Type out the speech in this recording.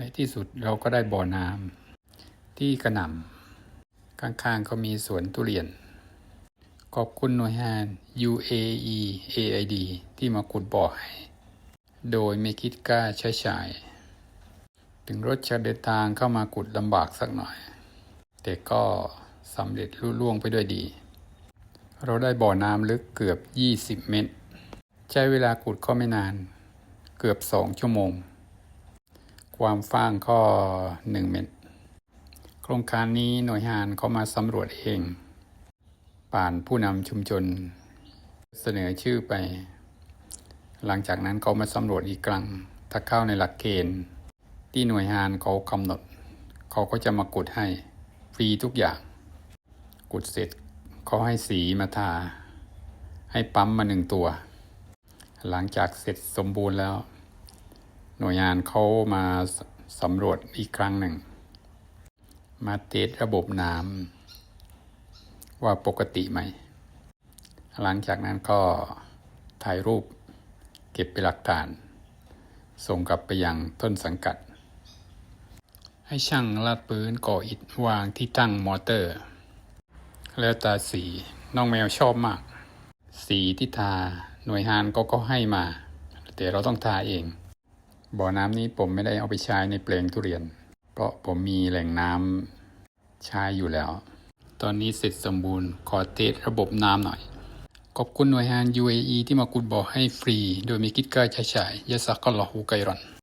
ในที่สุดเราก็ได้บ่อน้ำที่กระหน่ำข้างๆก็มีสวนทุเรียน ขอบคุณหน่วยงาน UAE AID ที่มาขุดบ่อให้ โดยไม่คิดค่าใช้จ่าย ถึงรถจะเดินทางเข้ามาขุดลำบากสักหน่อย แต่ก็สำเร็จลุล่วงไปด้วยดี เราได้บ่อน้ำลึกเกือบ 20 เมตร ใช้เวลาขุดก็ไม่นาน เกือบ 2 ชั่วโมง ความฟ้างก็ 1 เมตร โครงการนี้หน่วยงานเขามาสำรวจเองป่านผู้นำชุมชน เสนอชื่อไป หลังจากนั้นเขามาสำรวจอีกครั้งถ้าเข้าในหลักเกณฑ์ ที่หน่วยงานเขากำหนด เขาก็จะมากุดให้ฟรีทุกอย่างกุดเสร็จเขาให้สีมาทา ให้ปั๊มมาหนึ่งตัว หลังจากเสร็จสมบูรณ์แล้ว หน่วยงานเขามาสำรวจอีกครั้งหนึ่ง มาเทสระบบน้ำว่าปกติไหม หลังจากนั้นก็ถ่ายรูปเก็บเป็นหลักฐาน ส่งกลับไปยังต้นสังกัด ให้ช่างลาดปืนก่ออิฐวางที่ตั้งมอเตอร์ แล้วตาสีน้องแมวชอบมาก สีที่ทาหน่วยงานก็ก็ให้มา แต่เราต้องทาเอง บ่อน้ำนี้ผมไม่ได้เอาไปใช้ในเปลงทุเรียน เพราะผมมีแหล่งน้ำใช้อยู่แล้ว ตอนนี้เสร็จสมบูรณ์ขอเทสระบบน้ำหน่อย ขอบคุณหน่วยงาน UAE ที่มากุดบ่อให้ฟรี โดยมีคิดค่าใช้จ่ายยะสักกลลอฮูไกรอน